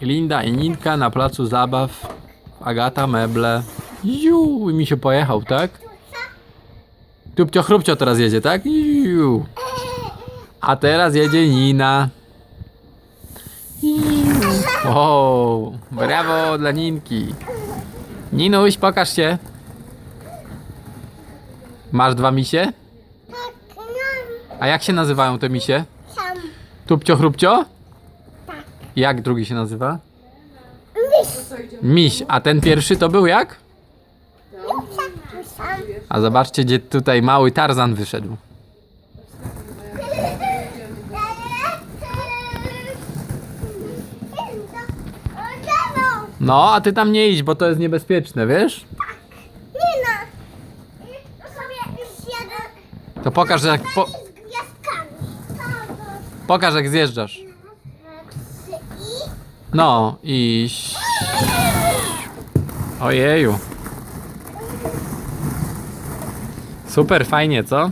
Linda i Ninka na placu zabaw. Agata meble. I mi się pojechał, tak? Tupcio chrupcio teraz jedzie, tak? Ju. A teraz jedzie Nina. O, brawo dla Ninki. Ninuś, pokaż się. Masz dwa misie? Tak, A jak się nazywają te misie? Tupcio chrupcio? Tak. Jak drugi się nazywa? Miś, a ten pierwszy to był jak? A zobaczcie, gdzie tutaj mały Tarzan wyszedł. No, a ty tam nie idź, bo to jest niebezpieczne, wiesz? Nina, to sobie zjadę To pokaż, jak, po, z gwiazdkami. pokaż, jak zjeżdżasz. No, i... Ojeju. Super, fajnie, co?